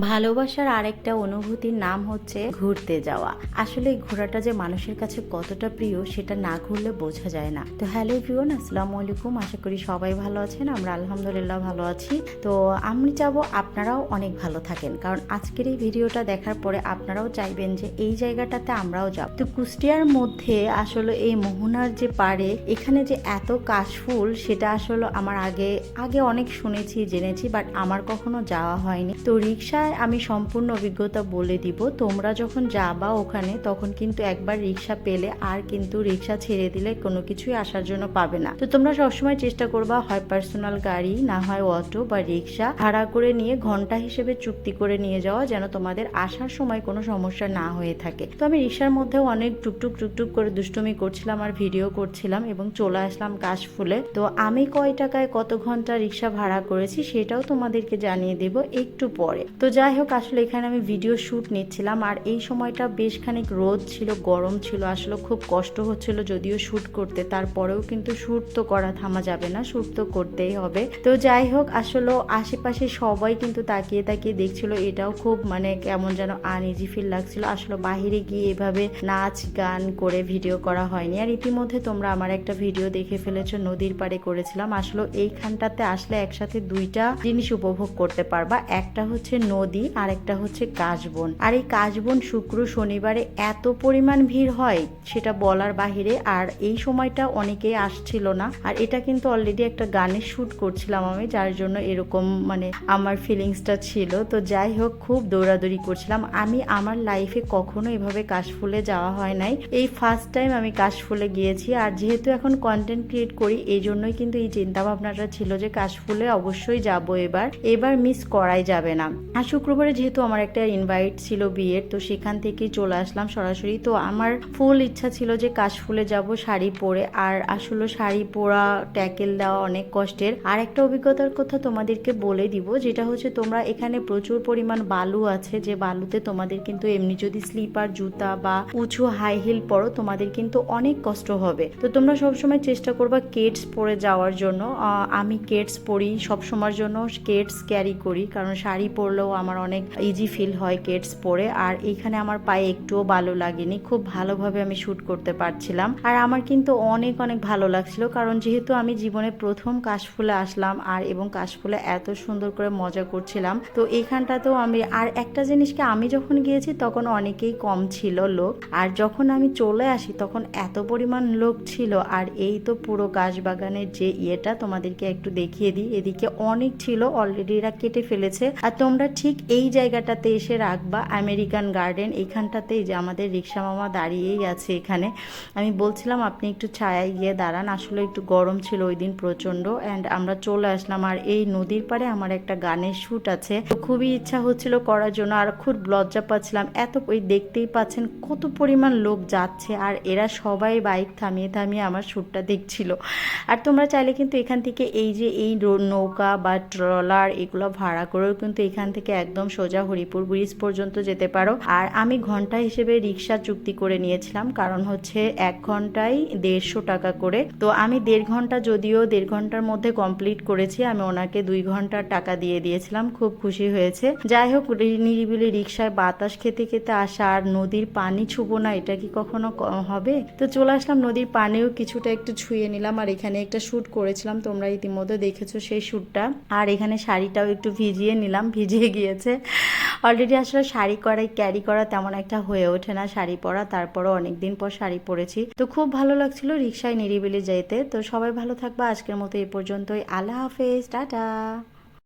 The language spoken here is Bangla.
ভালোবাসার আরেকটা অনুভূতির নাম হচ্ছে ঘুরতে যাওয়া। আসলে ঘোরাটা যে মানুষের কাছে কতটা প্রিয় সেটা না ঘুরলে বোঝা যায় না। তো হ্যালো এভরিওয়ান আসসালামু আলাইকুম। আশা করি সবাই ভালো আছেন, আমরা আলহামদুলিল্লাহ ভালো আছি। তো আমি চাবো আপনারাও অনেক ভালো থাকেন, কারণ আজকের এই ভিডিওটা দেখার পরে আপনারাও চাইবেন যে এই জায়গাটাতে আমরাও যাব। তো কুষ্টিয়ার মধ্যে আসলে এই মোহনার যে পারে এখানে যে এত কাশফুল সেটা আসলে আমার আগে আগে অনেক শুনেছি, জেনেছি, বাট আমার কখনো যাওয়া হয়নি। তো রিক্সায় আমি সম্পূর্ণ অভিজ্ঞতা বলে দিব। তোমরা যখন যাবা ওখানে, তখন কিন্তু একবার রিক্সা পেলে আর কিন্তু রিক্সা ছেড়ে দিলে কোনো কিছুই আসার জন্য পাবে না। তো তোমরা সবসময় চেষ্টা করবা হয় পার্সোনাল গাড়ি, না হয় অটো বা রিক্সা ভাড়া করে নিয়ে ঘণ্টা হিসেবে চুক্তি করে নিয়ে যাওয়া যেন তোমাদের আসার সময় কোনো সমস্যা না হয়ে থাকে। তো আমি রিক্সার মধ্যেও অনেক টুকটুক টুকটুক করে দুষ্টুমি করছিলাম আর ভিডিও করছিলাম এবং চলে আসলাম কাশফুলে। তো আমি কয় টাকায় কত ঘণ্টা রিক্সা ভাড়া করেছি সেটাও তোমাদেরকে জানিয়ে দেব একটু পরে। তো যাই হোক আসলে এখানে আমি ভিডিও শ্যুট নিচ্ছিলাম আর এই সময়টা বেশ খানিক রোদ ছিল, গরম ছিল, আসলে খুব কষ্ট হচ্ছিল যদিও শ্যুট করতে। তারপরেও কিন্তু শ্যুট তো করা থামা যাবে না শ্যুট তো করতেই হবে। তো যাই হোক আসলে আশেপাশে সবাই কিন্তু তাকিয়ে তাকিয়ে দেখছিল, এটাও খুব মানে কেমন যেন আনইজি ফিল লাগছিল। আসলে বাহিরে গিয়ে এভাবে নাচ গান করে ভিডিও করা হয়নি। আর ইতিমধ্যে তোমরা আমার একটা ভিডিও দেখে ফেলেছো, নদীর পাড়ে করেছিলাম। আসলে এইখানটাতে আসলে একসাথে দুইটা জিনিস উপভোগ করতে পারবা। একটা হচ্ছে নদী আর একটা হচ্ছে কাশবন। আর এই কাশবন শুক্র শনিবারে এত পরিমাণ ভিড় হয়, সেটা বলার বাহিরে আর এই সময়টা অনেকেই আসছিল না। আর এটা কিন্তু অলরেডি একটা গানের শুট করছিলাম আমি, যার জন্য এরকম মানে আমার ফিলিংসটা ছিল। তো যাই হোক, খুব দৌড়াদৌড়ি করছিলাম। আমি আমার লাইফে কখনো এভাবে কাশফুলে যাওয়া হয় নাই। এই ফার্স্ট টাইম আমি কাশফুলে গিয়েছি। আর যেহেতু এখন কন্টেন্ট ক্রিয়েট করি, এই জন্যই কিন্তু এই চিন্তা ভাবনাটা ছিল যে কাশফুলে অবশ্যই যাব এবার। এবার মিস করাই যাবে না। আর শুক্রবারে যেহেতু আমার একটা ইনভাইট ছিল বিয়ের, তো সেখান থেকেই চলে আসলাম সরাসরি। তো আমার ফুল ইচ্ছা ছিল যে কাশফুলে যাব, শাড়ি পরে। আর আসলে শাড়ি পরা ট্যাকেল দেওয়া অনেক কষ্টের। আর একটা অভিজ্ঞতার কথা তোমাদেরকে বলে দিব, যেটা হচ্ছে তোমরা এখানে প্রচুর পরিমাণ বালু আছে। যে বালুতে তোমাদের কিন্তু এমনি যদি স্লিপার জুতা বা উঁচু হাই হিল পরো, তোমাদের কিন্তু অনেক কষ্ট হবে। তো তোমরা সবসময় চেষ্টা করবা কেটস পরে যাওয়ার জন্য। আমি কেটস পরি, সবসময়ের জন্য কেটস ক্যারি করি। কারণ শাড়ি পরলেও আমার অনেক ইজি ফিল হয় কেটস পরে আর এইখানে আমার পায়ে একটুও ভালো লাগেনি। খুব ভালোভাবে আমি শ্যুট করতে পারছিলাম। আর আমার কিন্তু অনেক অনেক ভালো লাগছিল, কারণ যেহেতু আমি জীবনে প্রথম কাশফুলে আসলাম, আর এবং কাশফুলে এত সুন্দর করে মজা করছিলাম, তো এইখানটাতেও আমি, আর একটা জিনিসকে আমি যখন গিয়েছি, তখন অনেকেই কম ছিল লোক, আর যখন আমি চলে আসি, তখন এত পরিমাণ লোক ছিল, আর এই তো পুরো কাশবাগানের যে ইয়েটা তোমাদেরকে একটু দেখিয়ে দিই, এদিকে অনেক ছিল অলরেডি এরা কেটে ফেলেছে, আর তোমরা ঠিক এই জায়গাটাতে এসে রাখবা আমেরিকান গার্ডেন এইখানটাতেই যে আমাদের রিক্সা মামা দাঁড়িয়েই আছে এখানে। আমি বলছিলাম, আপনি একটু ছায়ায় গিয়ে দাঁড়ান, আসলে একটু গরম ছিল ওই দিন প্রচণ্ড অ্যান্ড আমরা চলে আসলাম। আর এই নদীর পাড়ে আমার একটা গানের শ্যুট আছে। তো খুবই ইচ্ছা হচ্ছিল করার জন্য, আর খুব লজ্জা পাচ্ছিলাম। এত, ওই দেখতেই পাচ্ছেন কত পরিমাণ লোক যাচ্ছে, আর এরা সবাই বাইক থামিয়ে থামিয়ে আমার শ্যুটটা দেখছিল। আর তোমরা চাইলে কিন্তু এখান থেকে এই যে এই নৌকা বা ট্রলার এগুলো ভাড়া করেও কিন্তু এখান থেকে একদম সোজা হরিপুর ব্রিজ পর্যন্ত যেতে পারো। আর আমি ঘণ্টা হিসেবে রিক্সা চুক্তি করে নিয়েছিলাম, কারণ হচ্ছে এক ঘন্টায় দেড়শো টাকা করে। তো আমি দেড় ঘণ্টা যদিও দেড় ঘণ্টার মধ্যে কমপ্লিট করেছি, আমি ওনাকে দুই ঘণ্টার টাকা দিয়ে দিয়েছিলাম, খুব খুশি হয়েছে। যাই হোক, নিরিবিলি রিক্সায় বাতাস খেতে খেতে আসা আর নদীর পানি ছুবো না, এটা কি কখনো হবে? তো চলে আসলাম, নদীর পানিও কিছুটা একটু ছুঁয়ে নিলাম আর এখানে একটা শ্যুট করেছিলাম, তোমরা ইতিমধ্যে দেখেছ সেই শ্যুটটা আর এখানে শাড়িটাও একটু ভিজিয়ে নিলাম, ভিজিয়ে গিয়েছে অলরেডি আসলে শাড়ি করাই ক্যারি করা তেমন একটা হয়ে ওঠে না শাড়ি পরা। তারপরও অনেকদিন পর শাড়ি পরেছি। তো খুব ভালো লাগছিল রিক্সায় নিরিবিলি যেতে তো সবাই ভালো থাকবা। আজকের মতো এই পর্যন্তই। আল্লাহ হাফেজ। টাটা।